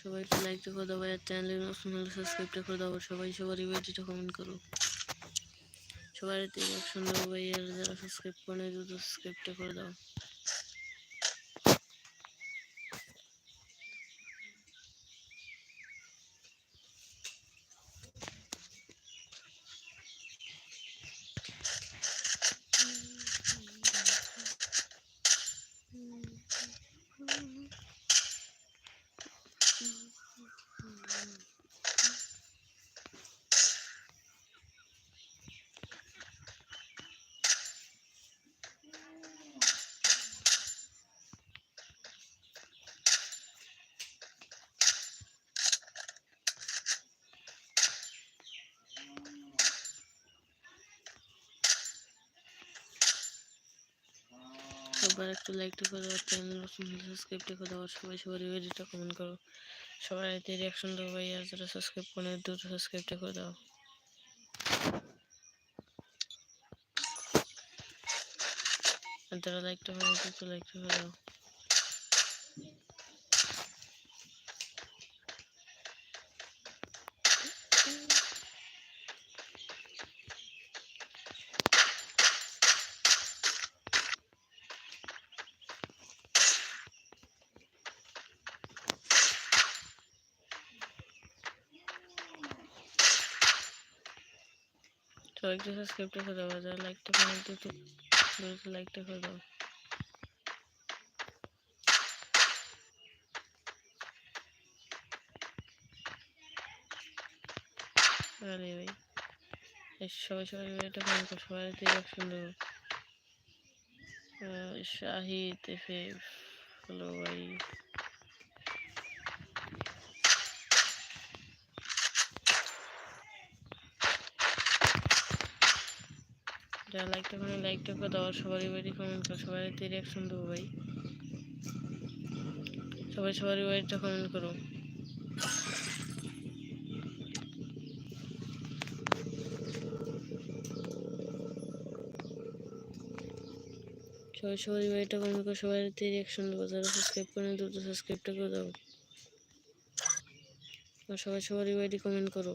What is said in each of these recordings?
সবাই একটু লাইক করে দাও আর চ্যানেলে নতুন হলে সাবস্ক্রাইবটা করে দাও সবাই সবার ইউআইডিটা কমেন্ট করো। সবার রিয়াকশন দেবো ভাই আর যারা সাবস্ক্রাইব করে দ্রুত সাবস্ক্রাইবটা করে দাও সবার একটু করে দাও চ্যানেল সাবস্ক্রাইবটা করে দাও, আর সবাই সবার ইউআইডিটা কমেন্ট করো। সবাই এতে রিয়াকশন দেবো ভাই, আর যারা সাবস্ক্রাইব করে দুটো সাবস্ক্রাইবটা করে দাও। আর যারা লাইকটা করে দ্রুত লাইকটা করে দাও। একটু সাবস্ক্রাইবটা করে দাও যারা লাইকটা দ্রুত দ্রুত লাইকটা করে দাও। সবাই সবাই কমেন্ট সবাই আহ, শাহিদ ভাই যারা লাইকটা করে লাইকটা করে দাও সবারই বাড়ি কমেন্ট করো সবাই এতে রিয়াকশন দেবো ভাই। সবাই সবারই বাড়িটা কমেন্ট করো সবাই সবারই বাড়িটা কমেন্ট করো সবাই রিয়াকশন দেবো যারা সাবস্ক্রাইব করে দ্রুত সাবস্ক্রাইবটা করে দাও। আর সবাই সবারই বাড়ি কমেন্ট করো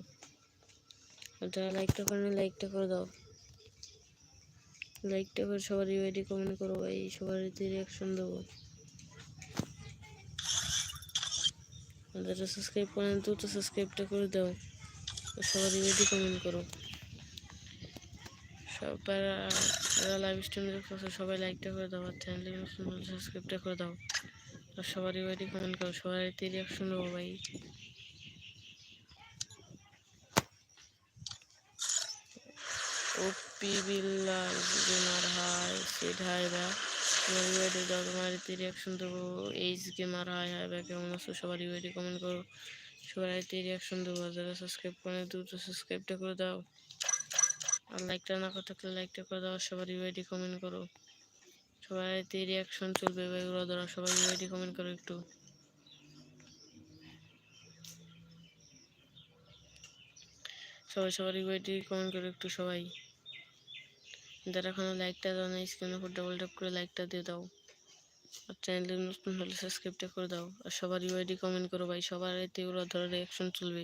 যারা লাইকটা করে লাইকটা করে দাও। লাইকটা করে সবার ইউআইডি কমেন্ট করো ভাই সবার এতে রিয়াকশন দেবো। যারা সাবস্ক্রাইব করে না দ্রুত সাবস্ক্রাইবটা করে দাও। সবার ইউআইডি কমেন্ট করো। সবার লাইভ স্ট্রিম দেখতেছো, সবাই লাইকটা করে দাও আর চ্যানেলে সাবস্ক্রাইবটা করে দাও। আর সবার ইউআইডি কমেন্ট করো সবার এতে রিয়াকশন দেবো ভাই। গেমার হাই সেড হাই তোমার ইউআইডি তোমার এতে রিয়াকশন দেবো এইচ গেমার হাই হাই বা কেমন আছো সবার ইউআইডি কমেন্ট করো। সবার এতে রিয়াকশন দেবো যারা সাবস্ক্রাইব করে দ্রুত সাবস্ক্রাইবটা করে দাও। আর লাইকটা না করে থাকলে লাইকটা করে দাও সবার ইউআইডি কমেন্ট করো। সবার এতে রিয়াকশন চলবে ভাই ওরা ধরা সবাই ইউআইডি কমেন্ট করো একটু। সবাই সবার ইউআইডি কমেন্ট করো একটু, সবাই। যারা এখনও লাইকটা দাও না স্ক্রিনের উপর ডাবল ট্যাপ করে লাইকটা দিয়ে দাও। আর চ্যানেলে নতুন হলে সাবস্ক্রাইবটা করে দাও। আর সবার ইউআইডি কমেন্ট করো ভাই, সবার এতে ওরা ধরে রিয়াকশন চলবে।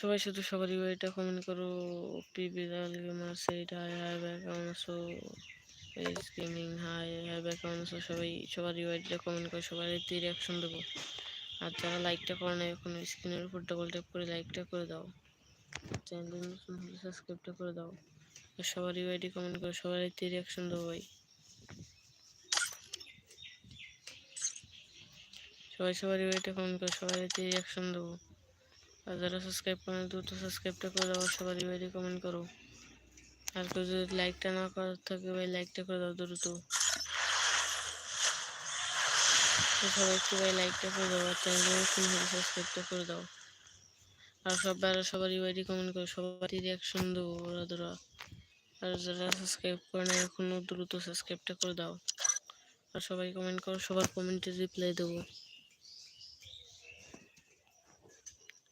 সবাই শুধু সবার ইউআইডিটা কমেন্ট করো। পি বিদাল গেমার সেট হাই হাই কেমন আছো H gaming hi hi back আছো সবাই, সবার ইউআইডিটা কমেন্ট করো, সবার এতে রিয়াকশন দেবো। আর যারা লাইকটা করে না, এখন স্ক্রিনের উপর ডাবল ট্যাপ করে লাইকটা করে দাও। চ্যানেলে নতুন হলে সাবস্ক্রাইবটা করে দাও। আর সবার ইউআইডি কমেন্ট করো সবার এতে রিয়াকশন দেবো ভাই। সবাই সবার ইউআইডিটা কমেন্ট করো সবার এতে রিয়াকশন দেবো। আর যারা সাবস্ক্রাইব করে না, দ্রুত সাবস্ক্রাইবটা করে দাও আর সবার ইউআইডি কমেন্ট করো। আর কেউ যদি লাইকটা না করার থাকে ভাই লাইকটা করে দাও দ্রুত। সবাই একটু ভাই লাইকটা করে দাও আর সাবস্ক্রাইবটা করে দাও। আর সবাই আর সবার ইউআইডি কমেন্ট করো সবার রিয়াকশন দেবো ওরা ধরা। আর যারা সাবস্ক্রাইব করে না এখনও দ্রুত সাবস্ক্রাইবটা করে দাও। আর সবাই কমেন্ট করো, সবার কমেন্টে রিপ্লাই দেবো।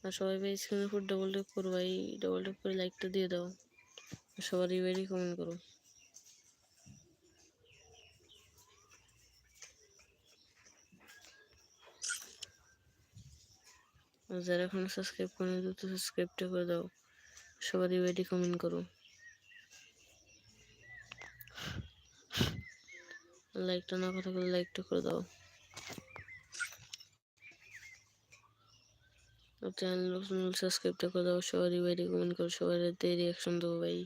আর সবাই ভাই স্ক্রিনের উপর ডবল ট্যাপ করো ভাই ডবল ট্যাপ করে লাইকটা দিয়ে দাও। আর সবার ইউআইডি কমেন্ট করো। আর যারা এখনও সাবস্ক্রাইব করে দ্রুত সাবস্ক্রাইবটা করে দাও। সবারই ওয়েটি কমেন্ট করো। লাইকটা না কথা বলে লাইকটা করে দাও। চ্যানেল সাবস্ক্রাইবটা করে দাও। সবারই বাইরে কমেন্ট করো, সবাই রিয়াকশন দেবো ভাই।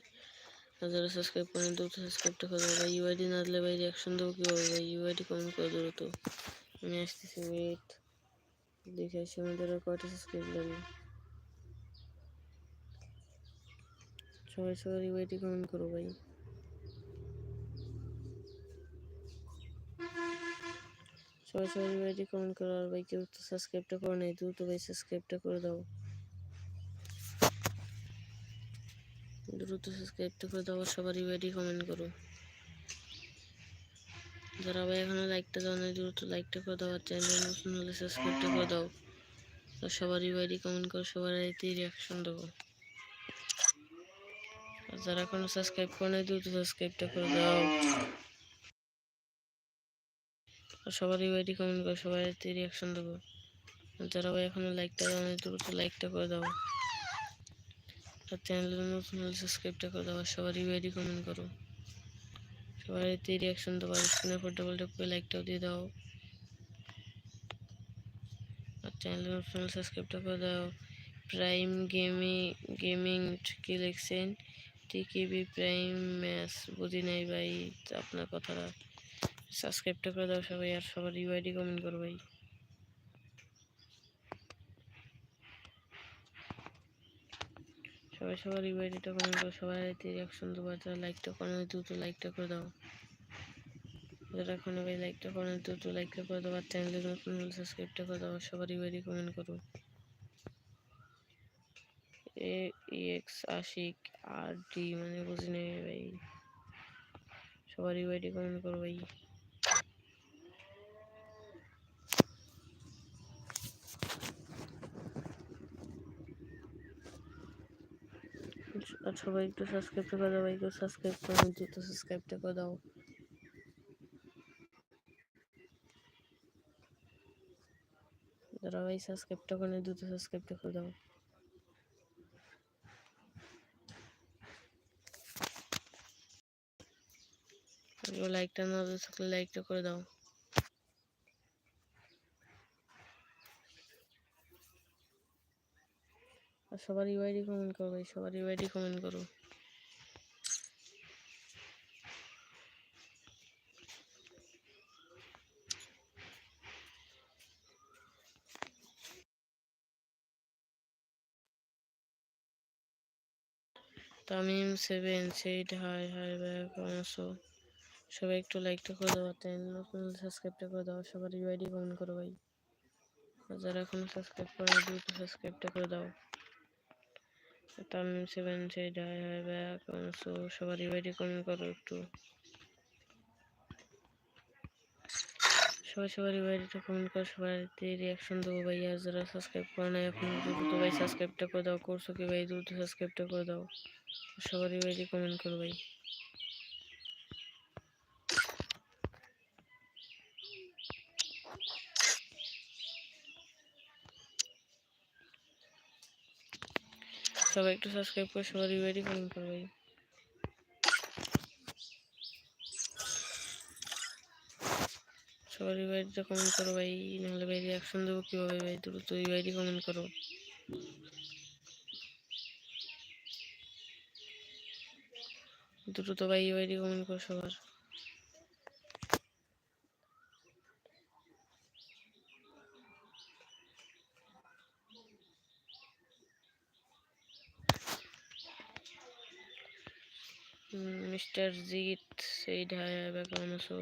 আর যারা সাবস্ক্রাইব করেন দ্রুত সাবস্ক্রাইবটা করে দাও ভাই। ইউআইডি না দিলে ভাই রিয়াকশন দেবো কীভাবে ভাই? ইউআইডি কমেন্ট করে দ্রুত। আমি আসতেছি ওয়েট দেখে আসি আমাদের কয়টা সাবস্ক্রাইব লাগে সবাই সবাই ইউআইডি কমেন্ট করো ভাই। সবাই সবাই ইউআইডি কমেন্ট করো, আর ভাই কেউ তো সাবস্ক্রাইবটা করে, নাই দ্রুত ভাই সাবস্ক্রাইবটা করে দাও। দ্রুত সাবস্ক্রাইবটা করে দাও সবার ইউআইডি কমেন্ট করো। যারা ভাই এখনও লাইকটা দাও না দ্রুত লাইকটা করে দাও, আর চ্যানেল নতুন হলে সাবস্ক্রাইবটা করে দাও। আর সবার ইউআইডি কমেন্ট করো, সবার আইতে রিয়াকশন দেবো আর যারা এখনও সাবস্ক্রাইব করে, নাই দ্রুত সাবস্ক্রাইবটা করে দাও। আর সবার ইউআইডি কমেন্ট করো সবার আইতে রিয়াকশন দেবো। যারা ভাই এখনও লাইকটা দাও না দ্রুত লাইকটা করে দাও। আর চ্যানেলের নতুন হলে সাবস্ক্রাইবটা করে দাও, আর সবার ইউআইডি কমেন্ট করো। সবার এতে রিয়াকশন দেবো, আর স্ক্রিনে ফোর ডবল করে লাইকটাও দিয়ে দাও। আর চ্যানেলের নতুন হলে সাবস্ক্রাইবটা করে দাও। প্রাইম গেমি গেমিং কি লিখছেন টিকিবি প্রাইম ম্যাচ বুঝি নাই ভাই আপনার কথাটা। সাবস্ক্রাইবটা করে দাও সবাই, আর সবার ইউআইডি কমেন্ট করো ভাই। সবাই সবার ইউআইডিটা কমেন্ট করো, সবাই রিয়াকশন দেবো যারা লাইকটা করে দ্রুত লাইকটা করে দাও। যারা এখন ভাই লাইকটা করে দ্রুত লাইকটা করে দাও, আর চ্যানেলে নতুন সাবস্ক্রাইবটা করে দাও সবার ইউআইডি কমেন্ট করো। এ এক্স আশিক আর ডি মানে বুঝি নেই ভাই। সবার ইউআইডি কমেন্ট করো ভাই। আর সবাই একটু সাবস্ক্রাইবটা করে দাও কেউ সাবস্ক্রাইব করে দ্রুত সাবস্ক্রাইবটা করে দাও। যারা, ভাই সাবস্ক্রাইবটা করে দ্রুত সাবস্ক্রাইবটা করে দাও। লাইকটা না থাকলে লাইকটা করে দাও। সবার ইউআইডি কমেন্ট করো ভাই সবার ইউআইডি কমেন্ট করো। Tamim seven said hi hi ভাই, কেমন আছো? সবাই একটু লাইকটা করে দাও চ্যানেল নতুন সাবস্ক্রাইবটা করে দাও সবার ইউআইডি কমেন্ট করো ভাই। যারা এখনও সাবস্ক্রাইব করে দ্রুত সাবস্ক্রাইবটা করে দাও। তামিম সেভেন সেইট ডাই হাই ব্যাক সো সবারই বাইরে কমেন্ট করো একটু। সবাই সবার ইউআইডিটা কমেন্ট করো, সবার রিয়াকশন দেবো ভাই আর যারা সাবস্ক্রাইব করে না এখন দ্রুত ভাই সাবস্ক্রাইবটা করে দাও, করছ কি ভাই? দ্রুত সাবস্ক্রাইবটা করে দাও। সবারই বাইরে কমেন্ট করো ভাই। সবাই একটু সাবস্ক্রাইব করে, সবার ইউআইডি কমেন্ট করো ভাই। সবার ইউআইডিটা কমেন্ট করো ভাই, নাহলে ভাই রিয়াকশন দেবো কীভাবে ভাই? দ্রুত ইউআইডি কমেন্ট করো। দ্রুত ভাই ইউআইডি কমেন্ট করো সবার। মিস্টার জিৎ, সেই ঢাই হবে কেমন আছো।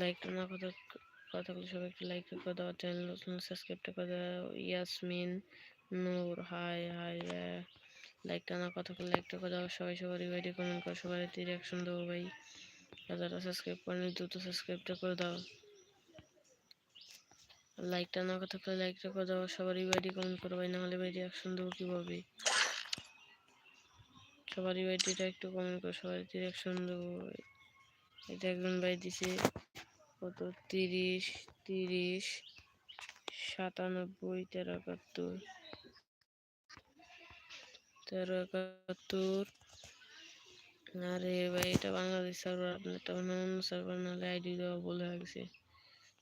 লাইকটা না কথা, কথাগুলো সবাই একটু লাইক করে দাও। চ্যানেল সাবস্ক্রাইবটা করে দাও। ইয়াসমিন নূর হাই হাই লাইকটা না কথাগুলো লাইকটা করে দাও। সবাই সবার ইউআইডি কমেন্ট করো। সবাই রিয়াকশন দেবো ভাই। যারা সাবস্ক্রাইব করেনি, দ্রুত সাবস্ক্রাইবটা করে দাও। লাইকটা না কথা করে লাইকটা করে দাও। সবার ইউআইডি কমেন্ট করো ভাই। নাহলে ভাই রিয়াকশন দেবো কীভাবে? সবার ইউআইডিটা একটু কমেন্ট করো সবার রিয়াকশন দেবো। এটা একজন ভাই দিছে, কত? তিরিশ তিরিশ, সাতানব্বই, তেরো, একাত্তর। তেরো, একাত্তর। আরে ভাই, এটা বাংলাদেশ সার্ভার আপনারটা অন্য সার্ভার নাহলে আইডি দেওয়া বলে গেছে।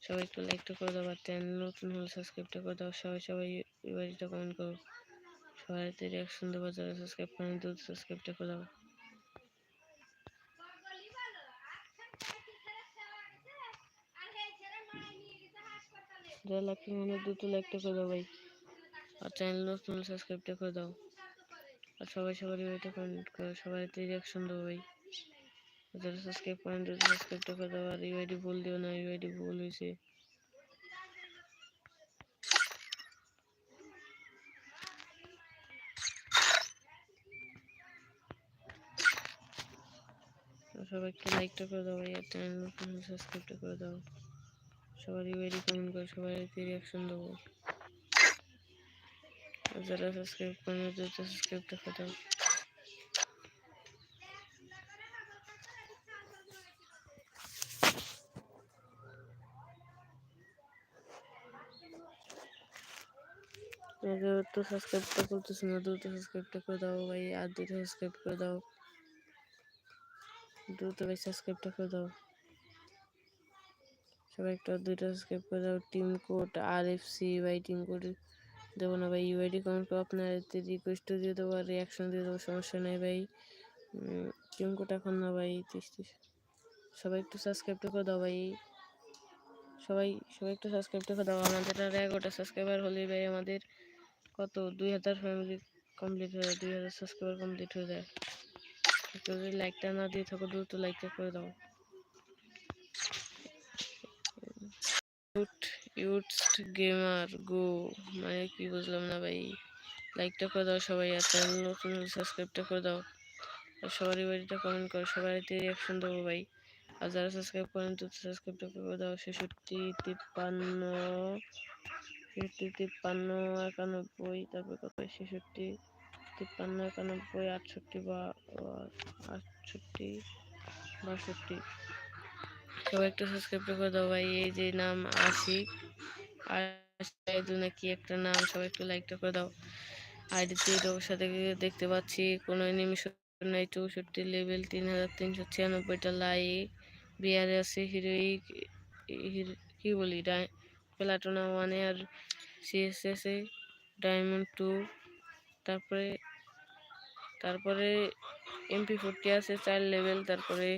সবাই একটু লাইকটা করে দাও, আর নতুন হলে সাবস্ক্রাইবটা করে দাও। সবাই সবাই এবারটা কমেন্ট করো। সবাই রিয়াকশন দেবো যারা সাবস্ক্রাইব করেন দ্রুত সাবস্ক্রাইবটা করে দাও। যারা লাইক মনে দ্রুত লাইকটা করে দাও ভাই। আর চ্যানেল নতুন সাবস্ক্রাইবটা করে দাও। আর সবাই সবার ইউআইটা কমেন্ট করো সবাই রিয়াকশন দেবো ভাই। যারা সাবস্ক্রাইব করেন দ্রুত সাবস্ক্রাইবটা করে দাও। আর ইউআইডি ভুল দিও না ইউআইডি ভুল হয়েছে। সবাই একটু লাইকটা করে দাও আর চ্যানেল সাবস্ক্রাইবটা করে দাও। সবারই ইউআইডি কমেন্ট করে সবাই রিয়াকশন দেবো। যারা সাবস্ক্রাইব করেন দ্রুত সাবস্ক্রাইবটা করে দাও তো সাবস্ক্রাইবটা করতেছ না, দ্রুত সাবস্ক্রাইবটা করে দাও ভাই আর দুটো সাবস্ক্রাইব করে দাও। দ্রুত ভাই সাবস্ক্রাইবটা করে দাও। সবাই একটা দুইটা সাবস্ক্রাইব করে দাও। Team code R F C ভাই টিম কোড দেবো না ভাই। ইউআইডি কমেন্ট করে আপনার রিকোয়েস্ট দিয়ে দেবো আর রিয়াকশন দিয়ে দেবো, সমস্যা নেই ভাই। টিম কোড এখন না ভাই সবাই একটু সাবস্ক্রাইবটা করে দাও ভাই। সবাই সবাই একটু সাবস্ক্রাইবটা করে দাও। আমাদের আর এগারোটা সাবস্ক্রাইবার হলে ভাই আমাদের কত? দুই হাজার ফ্যামিলি কমপ্লিট হয়ে যায়, দুই হাজার সাবস্ক্রাইবার কমপ্লিট হয়ে যায়। যদি লাইকটা না দিয়ে থাকো, দ্রুত লাইকটা করে দাও। ইউটস গেমার গো মানে কি বুঝলাম না ভাই। লাইকটা করে দাও সবাই, আর চ্যানেল নতুন সাবস্ক্রাইবটা করে দাও। আর সবারই বাড়িটা কমেন্ট করো সবাই রিয়াকশন দেবো ভাই। আর যারা সাবস্ক্রাইব করেন তো সাবস্ক্রাইবটা করে দাও। ছেষট্টি, তিপ্পান্ন ছেষট্টি, তিপ্পান্ন, একানব্বই, তারপর কত? ছেষট্টি। তিপ্পান্ন, একানব্বই, আটষট্টি বা আটষট্টি বাষট্টি সবাই একটু সাবস্ক্রাইব করে দাও ভাই, এই যে নাম আশিক আশিক নাকি একটা নাম, সবাই একটু লাইকটা করে দাও। আইডিতে সাথে দেখতে পাচ্ছি, কোনো নিমিষ নাই, চৌষট্টি লেভেল তিন হাজার তিনশো ছিয়ানব্বইটা লাইক বিয়ারে আছে হিরোইক কি বলি প্লাটোনা ওয়ানে আর সিএসএসে ডায়মন্ড টু তারপরে তারপরে এমপি ফোরটি আছে, চার লেভেল তারপরে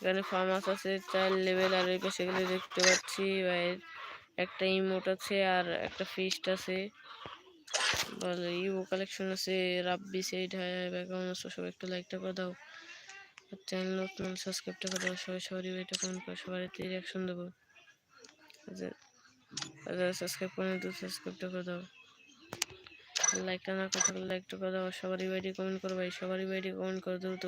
এখানে ফার্মাস আছে, চার লেভেল আর এই পাশে গেলে দেখতে পাচ্ছি বাইরের একটা ইমোট আছে আর একটা ফিস্ট আছে। বলে ইউ কালেকশন আছে, রাব্বি সেই ঢাই কেমন আছো, সবাই একটু লাইকটা করে দাও। চ্যানেল নতুন সাবস্ক্রাইবটা করে দাও, সবাই সবারই এটা কমেন্ট করে সবাই রিয়াকশন দেবো। যারা সাবস্ক্রাইব করেন তো সাবস্ক্রাইবটা করে দাও। লাইকটা না করতে পারলে লাইকটা করে দাও। সবারই বাইরে কমেন্ট করো ভাই, সবারই বাইরে কমেন্ট করে দ্রুত।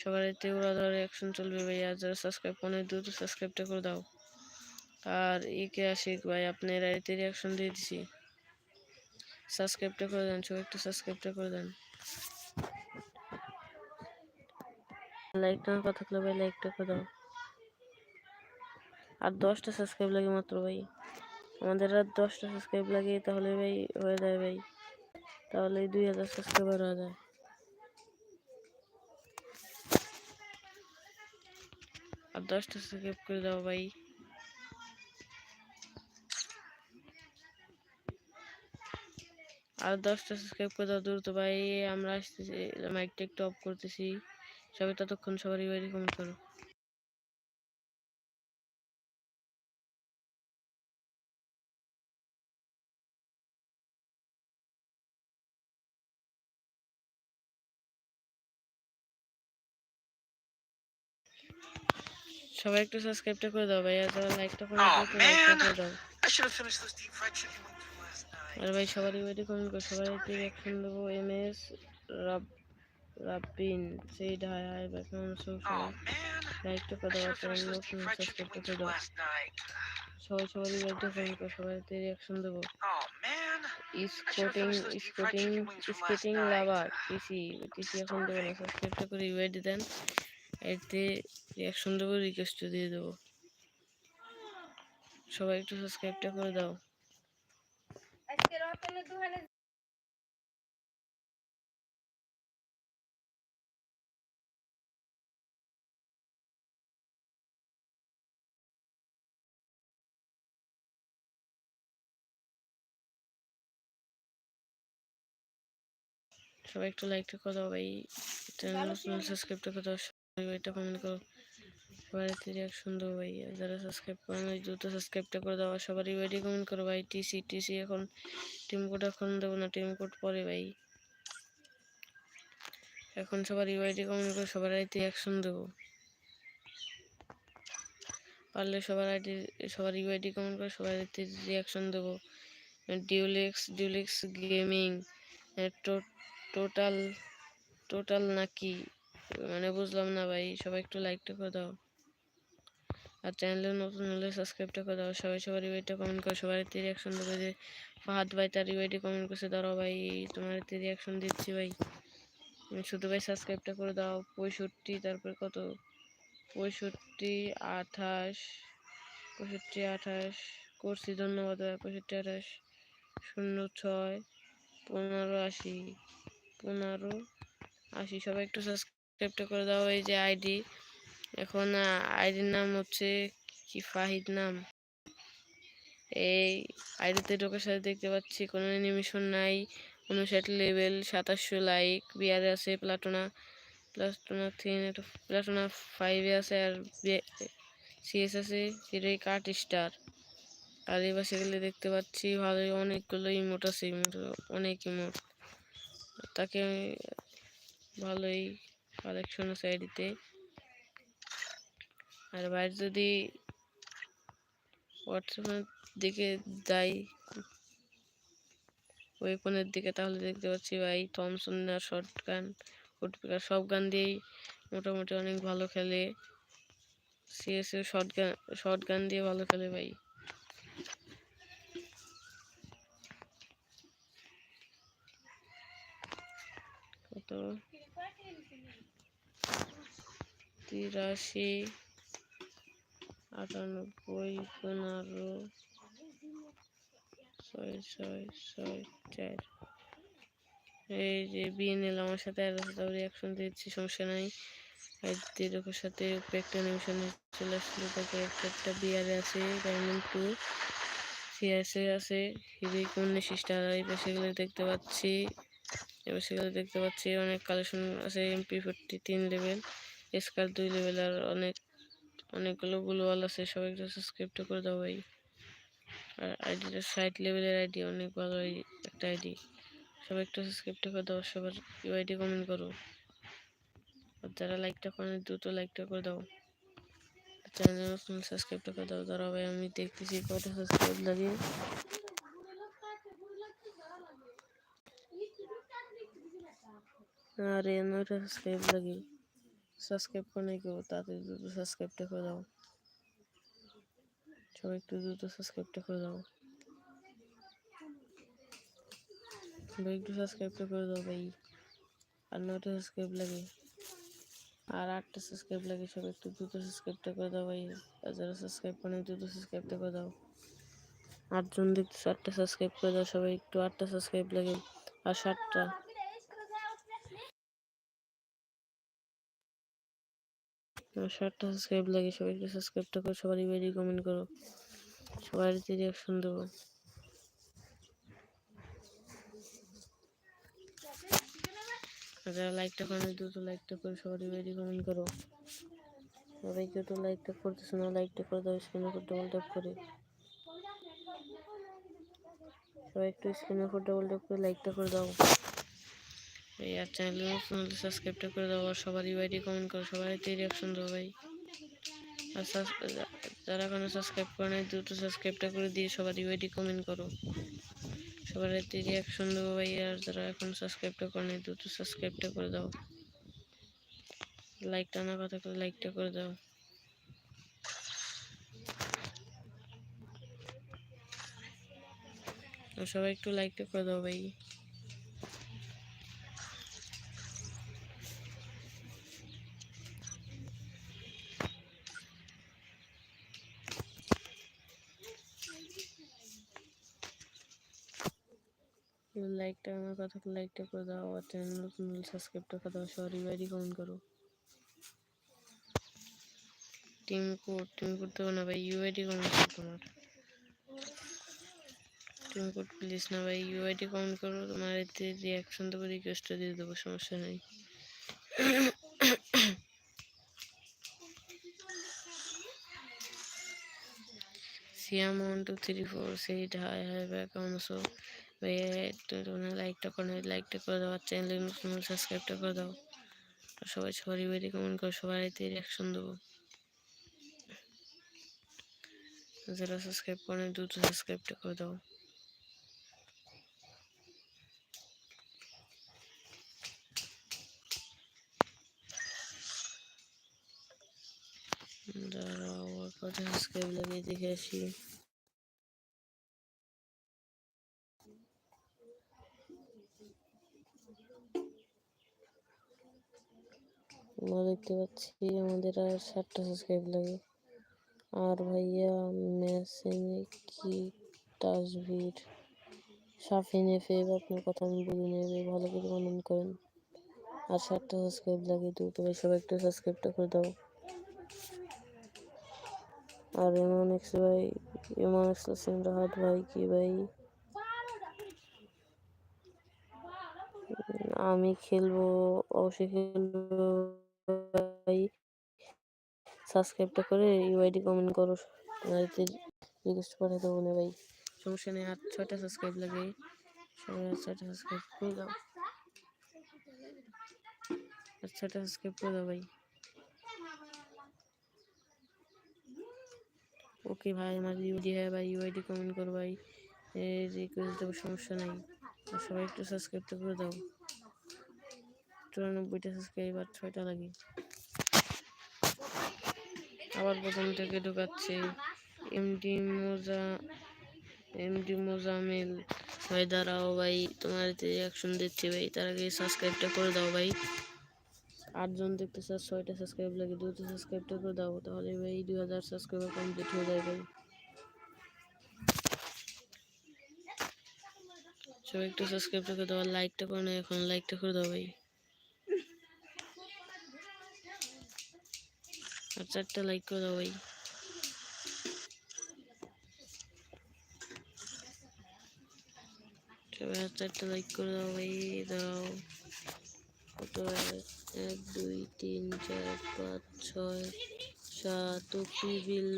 সবার এতে ওরা ধরে অ্যাকশন চলবে ভাই, আর যারা সাবস্ক্রাইব করেন দ্রুত সাবস্ক্রাইবটা করে দাও। আর একে আশিক ভাই আপনার এতে রিয়াকশন দিয়ে দিছি। সাবস্ক্রাইবটা করে দেন, সবাই একটু সাবস্ক্রাইবটা করে দেন। লাইকটা না কথা থাকলে ভাই লাইকটা করে দাও। আর দশটা সাবস্ক্রাইব লাগে মাত্র ভাই। আমাদের আর দশটা সাবস্ক্রাইব লাগে, তাহলে ভাই হয়ে যায় ভাই। তাহলে দুই হাজার সাবস্ক্রাইবার হয়ে যায়। আর দশটা সাবস্ক্রাইব করে দাও ভাই। আর দশটা সাবস্ক্রাইব করে দাও দ্রুত ভাই। আমরা আসতেছি মাইকটা একটু অফ করতেছি। সবাই ততক্ষণ সবারই বাড়ি কমেন্ট করো। সবাই একটু সাবস্ক্রাইবটা করে দাও ভাই আর যারা লাইকটা করে দাও করে দাও। আর ভাই সবারই ওইটি কমেন্ট করো সবাই একটু রিয়াকশন দেবো। এম এস রাব রাব্বিন সেই ঢাই হাই ভাই কেমন আছো সবাই লাইকটা করে দাও চ্যানেল নতুন সাবস্ক্রাইবটা করে দাও। সবাই সবারই ওইটি কমেন্ট করো সবাই একটু রিয়াকশন দেবো। স্কোটিং স্কোটিং স্কেটিং লাভার পিসি পিসি এখন দেবো না সাবস্ক্রাইবটা করে ইউআইডি দেন। এতে এক সুন্দর করে রিকোয়েস্ট দিয়ে দেবো। সবাই একটু সাবস্ক্রাইবটা করে দাও। আজকে সবাই একটু লাইকটা করে দাও ভাই। চ্যানেল সাবস্ক্রাইবটা করে দাও। এটা কমেন্ট করো সবার এতে রিয়াকশন দেবো ভাই যারা সাবস্ক্রাইব করে না দ্রুত সাবস্ক্রাইবটা করে দাও। সবারই ভাইটি কমেন্ট করো ভাই টিসি টিসি এখন টিম কোড এখন দেবো না টিম কোড পরে ভাই। এখন সবার ইউআইডি কমেন্ট করে সবার আইতে অ্যাকশন দেবো। পারলে সবার আইডি সবার ইউআইডি কমেন্ট করে সবার আইতে রিয়াকশন দেবো। Dulux Dulux gaming total total নাকি মানে বুঝলাম না ভাই, সবাই একটু লাইকটা করে দাও। আর চ্যানেলে নতুন হলে সাবস্ক্রাইবটা করে দাও। সবাই সবার ইউআইটা কমেন্ট করো। সবার এতে রিয়াকশন দেবে যে ফাহাদ ভাই তার ইউআইডি কমেন্ট করছে। দাঁড়াও ভাই, তোমার এতে রিয়াকশন দিচ্ছি ভাই। শুধু ভাই সাবস্ক্রাইবটা করে দাও। পঁয়ষট্টি, তারপর কত? পঁয়ষট্টি, আঠাশ পঁয়ষট্টি, আঠাশ, করছি ধন্যবাদ ভাই, পঁয়ষট্টি, আঠাশ, শূন্য, ছয়, পনেরো, আশি পনেরো, আশি, সবাই একটু সাবস্ক্রাইবটা করে দাও, এই যে আইডি এখন আইডির নাম হচ্ছে কি, ফাহিদ নাম। এই আইডিতে ঢোকার সাথে দেখতে পাচ্ছি, কোনো অ্যানিমেশন নাই উনষাট লেভেল সাতাশশো লাইক বিয়ারে আছে প্লাটোনা। প্লাটোনা থ্রি প্লাটোনা ফাইভে আছে আর সিএস আছে হিরোই কাট স্টার কালীবাসে গেলে দেখতে পাচ্ছি, ভালোই অনেকগুলো ইমোট আছে ইমোট অনেক ইমোট তাকে ভালোই কালেকশন আছে আইডিতে আর বাইরে যদি হোয়াটসঅ্যাপের দিকে যাই ওয়েপনের দিকে, তাহলে দেখতে পাচ্ছি ভাই থমসন আর শর্ট গান ফুটপিকার সব গান দিয়েই মোটামুটি অনেক ভালো খেলে। CSA short gun short gun দিয়ে ভালো খেলে ভাই। কত তিরাশি, আটানব্বই, পনেরো, ছয় ছয় ছয়, চার। এই যে বিএনএল আমার সাথে আর তাও রিয়াকশন দিচ্ছি, সমস্যা নাই। দিরকের সাথে একটা নিমিশনে চলে আসলো, তারপরে একটা একটা বিয়ারে আছে ডায়মন্ড টু সিআরসে আছে হিরিক উনিশ স্টার এই পাশে গেলে দেখতে পাচ্ছি। এবার সেগুলো দেখতে পাচ্ছি, অনেক কালেকশন আছে এমপি ফোরটি তিন লেভেল স্কার দুই লেভেল আর অনেক, অনেকগুলো গুলোয়াল আছে সবাই একটু সাবস্ক্রাইবটা করে দাও ভাই। আর আইডিটা সাইট লেভেলের আইডি অনেক ভালো একটা আইডি সবাই একটু সাবস্ক্রাইবটা করে দাও, সবার ইউ ইউআইডি কমেন্ট করো। আর যারা লাইকটা করে দ্রুত লাইকটা করে দাও। চ্যানেল নতুন সাবস্ক্রাইবটা করে দাও। দাঁড়াও ভাই, আমি দেখতেছি কত সাবস্ক্রাইব লাগে। আরে, নয়টা সাবস্ক্রাইব লাগে। সাবস্ক্রাইব করে নাই কেউ, তাড়াতাড়ি দ্রুত সাবস্ক্রাইবটা করে দাও। সবাই একটু দ্রুত সাবস্ক্রাইবটা করে দাও। ভাই একটু সাবস্ক্রাইবটা করে দাও ভাই। আর নয়টা সাবস্ক্রাইব লাগে। আর আটটা সাবস্ক্রাইব লাগে, সবাই একটু দ্রুত সাবস্ক্রাইবটা করে দাও ভাই। আর যারা সাবস্ক্রাইব করে দ্রুত সাবস্ক্রাইবটা করে দাও। আটজন দেখতেছে আটটা সাবস্ক্রাইব করে দাও, সবাই একটু আটটা সাবস্ক্রাইব লাগে। আর ষাটটা ষাটটা সাবস্ক্রাইব লাগে সবাই একটু সাবস্ক্রাইবটা করো, সবারই ইউআইডি কমেন্ট করো। সবার রিয়াকশন দেবো। যারা লাইকটা করে দ্রুত লাইকটা করে সবার ইউআইডি কমেন্ট করো। সবাই কেউ লাইকটা করতেছে না লাইকটা করে দাও স্ক্রিনে উপর ডবল ট্যাপ করে। সবাই একটু স্ক্রিনের উপর ডবল ট্যাপ করে লাইকটা করে দাও। এই আর চ্যানেলে হলে সাবস্ক্রাইবটা করে দাও আর সবার ইউআইডি কমেন্ট করো সবার এতে রিয়াকশন দাও ভাই। আর যারা এখনও সাবস্ক্রাইব করে নাই, দ্রুত সাবস্ক্রাইবটা করে দিয়ে সবার ইউআইডি কমেন্ট করো। সবার এতে রিয়াকশন দেবো ভাই, আর যারা এখন সাবস্ক্রাইবটা করে নাই, দ্রুত সাবস্ক্রাইবটা করে দাও। লাইকটা না কথা করে লাইকটা করে দাও। সবাই একটু লাইকটা করে দাও ভাই। লাইকটা আমার কথা লাইকটা করে দাও, আর চ্যানেল নতুন সাবস্ক্রাইবটা করে দাও, সরি বাইরি কমেন্ট করো। টিম কোড টিম কোড দেবো না ভাই ইউআইডি কমেন্ট করো তোমার। তুমি কোড প্লিজ না ভাই ইউআইডি কমেন্ট করো, তোমার এতে রিয়াকশন দেবো রিকোয়েস্ট দিয়ে দেবো, সমস্যা নেই। Siam one two three four said hi hi back কেমন ভাই একটু লাইকটা করে লাইকটা করে দাও, আর চ্যানেলে নতুন সাবস্ক্রাইবটা করে দাও। সবাই সবারই বাড়ি কমেন্ট করো সবার এতে রিয়াকশন দেবো। যারা সাবস্ক্রাইব করে দ্রুত সাবস্ক্রাইবটা করে দাও। দাঁড়াও কথা সাবস্ক্রাইব লাগিয়ে দেখে আসি। আমরা দেখতে পাচ্ছি আমাদের আর ষাটটা সাবস্ক্রাইব লাগে। আর ভাইয়া মেসেনে কি তাজভির সাফিন এফএব আপনার কথা আমি বলে নেবে ভালো করে কমেন্ট করেন। আর ষাটটা সাবস্ক্রাইব লাগে, দ্রুত ভাই সবাই একটু সাবস্ক্রাইবটা করে দাও। আর এমন এক্স ভাই এমন এক্স রাহাত ভাই, কি ভাই? আমি খেলব, অবশ্যই খেলব। ভাই সাবস্ক্রাইবটা করে ইউআইডি কমেন্ট করো। রিকোয়েস্ট পাঠিয়ে দেবো না ভাই। সমস্যা নেই, আর ছয়টা সাবস্ক্রাইব লাগে। সবাই আর ছয়টা সাবস্ক্রাইব করে দাও। আর ছয়টা সাবস্ক্রাইব করে দাও ভাই। ওকে ভাই, আমার ইউডি হয় ভাই ইউআইডি কমেন্ট করো ভাই। রিকোয়েস্ট দেবো, সমস্যা নাই। আর সবাই একটু সাবস্ক্রাইবটা করে দাও। চুরানব্বইটা সাবস্ক্রাইব আর ছয়টা লাগে। আবার প্রথম থেকে ঢোকাচ্ছে। MD Moza, MD Mozammel. ভাই, দাঁড়াও ভাই, তোমার রিয়াকশন দিচ্ছি ভাই। তার আগে সাবস্ক্রাইবটা করে দাও ভাই। আটজন দেখতে স্যার ছয়টা সাবস্ক্রাইব লাগে দুটো সাবস্ক্রাইবটা করে দাও। তাহলে ভাই দুই হাজার সাবস্ক্রাইবার কমপ্লিট হয়ে যায় ভাই। সবাই একটু সাবস্ক্রাইবটা করে দাও লাইকটা করে না এখন লাইকটা করে দাও ভাই। আর চারটা লাইক করে দাও ভাই সবাই আর চারটা লাইক করে দাও কত এক দুই তিন চার পাঁচ ছয় সাত বিল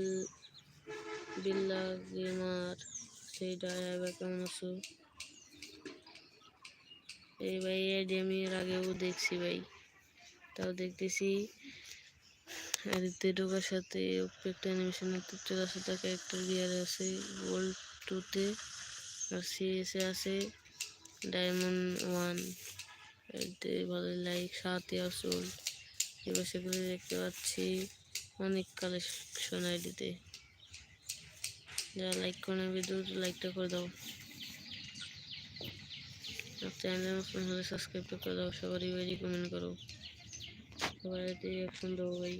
বিল্লা গেমার সেই ডায়াবা কেমন আছো এই ভাই আমি এর আগেও দেখছি ভাই তাও দেখতেছি আদিত্য ঢোকার সাথে একটা অ্যানিমেশন আসে তাকে একটা গিয়ার আছে গোল্ড টুতে আর সিএসে আছে ডায়মন্ড ওয়ান এতে ভালো লাইক সাতে আসল এবার সেগুলো দেখতে পাচ্ছি অনেক কালেকশন আইডিতে যারা লাইক করে নেবে দ্রুত লাইকটা করে দাও। আর চ্যানেল নতুন হলে করে দাও, সবারই বাড়ি কমেন্ট করো। সবার রিয়াকশন দেবো ভাই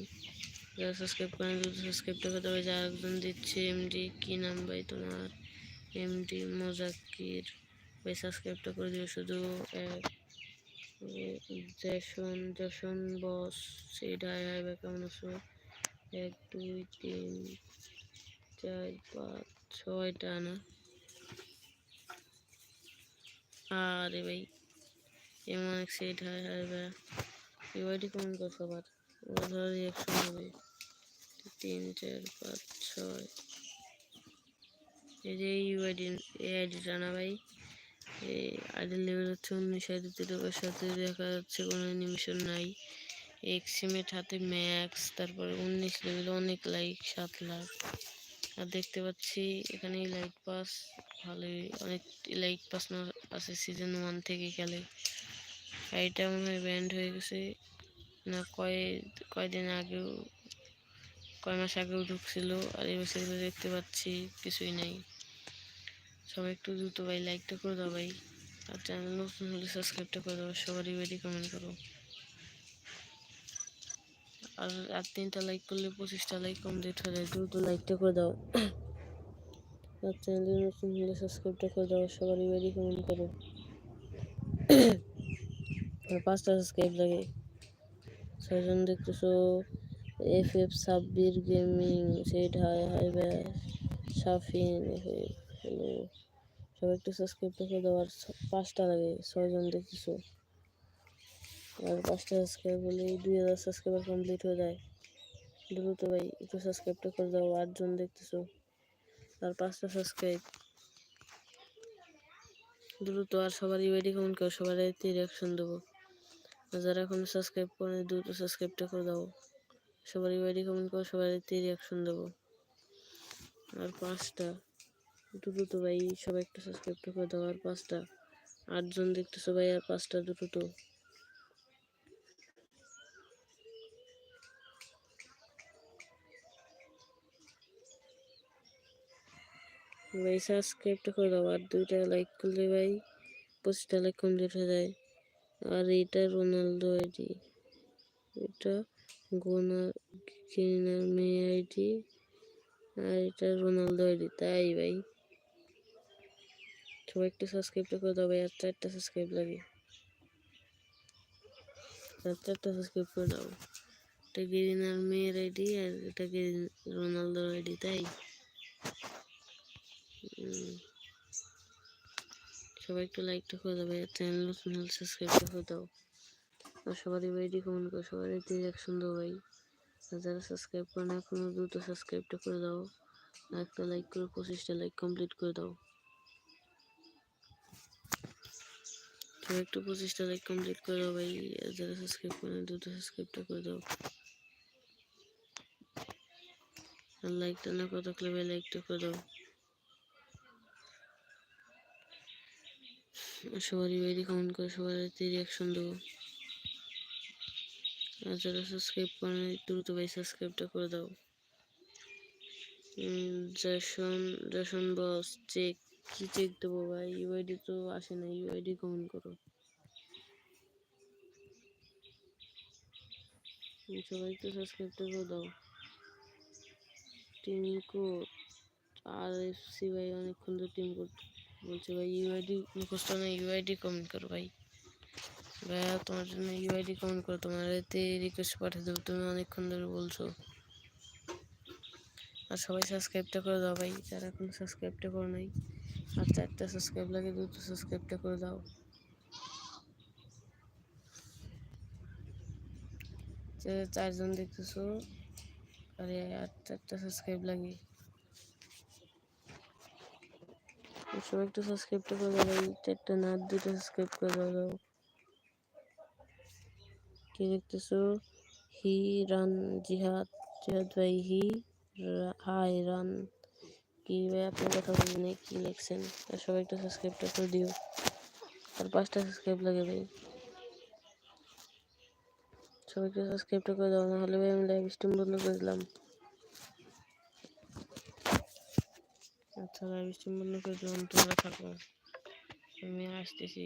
যারা সাবস্ক্রাইব করেন দ্রুত সাবস্ক্রাইবটা করে দেবে যারা একজন দিচ্ছে এমডি কি নাম ভাই তোমার? এমডি মোজাক্কির। ভাই সাবস্ক্রাইবটা করে দিও। শুধু এক, জেসন জেসন বস সেইটা হাই ভাই কেমন আছো? এক, দুই, তিন, চার, পাঁচ, ছয়টা না? আরে ভাই, এমন এক সেট হাই হাই ভাই। এবারটি কেমন কর সবার? ধর রিয়াকশন হবে তিন, চার, পাঁচ, ছয়। এই যে ইউআইডি এই আইডিটা না ভাই? এই আইডি লেভেল হচ্ছে উনিশ আইডিতে ঢোকার সাথে দেখা যাচ্ছে কোনো অ্যানিমেশন নাই। এক্সিমেট হাতে ম্যাক্স তারপরে উনিশ লেভেল অনেক লাইক সাত লাখ। আর দেখতে পাচ্ছি এখানে লাইট পাস ভালোই অনেক লাইট পাস আছে সিজন ওয়ান থেকে খেলে গাড়িটা মনে হয় ব্যান্ড হয়ে গেছে। না, কয় কয়দিন আগেও, কয় মাস আগেও ঢুকছিল, আর এবার সেগুলো দেখতে পাচ্ছি, কিছুই নাই। সবাই একটু দ্রুত ভাই লাইকটা করে দাও ভাই, আর চ্যানেল নতুন হলে সাবস্ক্রাইবটা করে দাও, সবারই বাড়ি কমেন্ট করো। আর আর তিনটা লাইক করলে পঁচিশটা লাইক কমপ্লিট হয়ে যায় দ্রুত লাইকটা করে দাও। আর চ্যানেলে নতুন হলে সাবস্ক্রাইবটা করে দাও, সবারই বাড়ি কমেন্ট করো। পাঁচটা সাবস্ক্রাইব লাগে। ছয়জন দেখতেছো? F F Sabbir, gaming, said hi hi ভাই সাফিন হ্যালো। সবাই একটু সাবস্ক্রাইব করে দাও, আর পাঁচটা লাগে, ছয়জন দেখতেছো। আর পাঁচটা সাবস্ক্রাইব হলেই দুই হাজার সাবস্ক্রাইবার কমপ্লিট হয়ে যায়। দ্রুত ভাই, একটু সাবস্ক্রাইবটা করে দাও, আটজন দেখতেছো। আর পাঁচটা সাবস্ক্রাইব। দ্রুত আর সবার ইউআইডি কমেন্ট করো সবার রিয়াকশন দেবো। যারা এখন সাবস্ক্রাইব করে দ্রুত সাবস্ক্রাইবটা করে দাও। সবারই ইউআইডি কমেন্ট করো সবার রিয়াকশন দেবো। আর পাঁচটা। দ্রুত ভাই, সবাই একটা সাবস্ক্রাইবটা করে দাও, আর পাঁচটা। আটজন দেখতেছো ভাই, আর পাঁচটা দুটো তো ভাই সাবস্ক্রাইবটা করে দাও, আর দুইটা লাইক করলে ভাই, পঁচিশটা লাইক কমপ্লিট হয়ে যায়। আর এটা রোনালদো আইডি। এটা গোনার কিনার মেয়ে আইডি আর এটা রোনালদো আইডি। তাই ভাই। সবাই একটু সাবস্ক্রাইবটা করে দাও ভাই আর চারটা সাবস্ক্রাইব লাগে। আর চারটা সাবস্ক্রাইব করে দাও। এটা গেরিনার মেয়ের আইডি আর এটা গেরিন রোনালদোর আইডি তাই? উম, সবাই একটু লাইকটা করে দেবে চ্যানেল নতুন হলে সাবস্ক্রাইবটা করে দাও। আর সবারই আইডি কমেন্ট করো সবার রিয়াকশন দাও ভাই। আর যারা সাবস্ক্রাইব করে না, এখনও দ্রুত সাবস্ক্রাইবটা করে দাও। আর একটা লাইক করে, পঁচিশটা লাইক কমপ্লিট করে দাও। সবাই একটু পঁচিশটা লাইক কমপ্লিট করে দাও ভাই। আর যারা সাবস্ক্রাইব করে না, দ্রুত সাবস্ক্রাইবটা করে দাও। আর লাইকটা না করে থাকলে ভাই লাইকটা করে দাও। সবারই আইডি কমেন্ট করে সবার রিয়াকশন দেবো। আর যারা সাবস্ক্রাইব করে না দ্রুত ভাই সাবস্ক্রাইবটা করে দাও। জেসন জেসন বস চেক কি চেক দেবো ভাই? ইউআইডি তো আসে না ইউআইডি কমেন্ট করো। সবাই তো সাবস্ক্রাইবটা করে দাও। Team code R F C ভাই, অনেকক্ষণ তো টিম কোড বলছে ভাই ইউআইডি মুখস্থ না ইউআইডি কমেন্ট করো ভাই। ভাইয়া, তোমার জন্য ইউআইডি কমেন্ট করো, তোমার এতে রিকোয়েস্ট পাঠিয়ে দেবো, তুমি অনেকক্ষণ ধরে বলছো। আর সবাই সাবস্ক্রাইবটা করে দাও ভাই, যারা এখন সাবস্ক্রাইবটা করো নাই, আর চারটা সাবস্ক্রাইব লাগে দ্রুত সাবস্ক্রাইবটা করে দাও। চারজন দেখতেছো, আরে আর চারটা সাবস্ক্রাইব লাগে আর সবাই একটু সাবস্ক্রাইবটা করে দাও চারটা না দুটো সাবস্ক্রাইব করে দাও কি দেখতেছো? হি রান জিহাদ জিহাদ ভাই, হি হাই রান। কি ভাই, আপনার কথা বলবেন কি লিখছেন? সবাই একটু সাবস্ক্রাইবটা করে দিও। আর পাঁচটা সাবস্ক্রাইব লাগে ভাই। সবাই একটু সাবস্ক্রাইবটা করে দাও না হলে ভাই আমি লাইভ স্ট্রিম বন্ধ করে দিলাম। আচ্ছা স্ট্রিম বন্ধ করে তোমরা থাকো। আমি আসতেছি।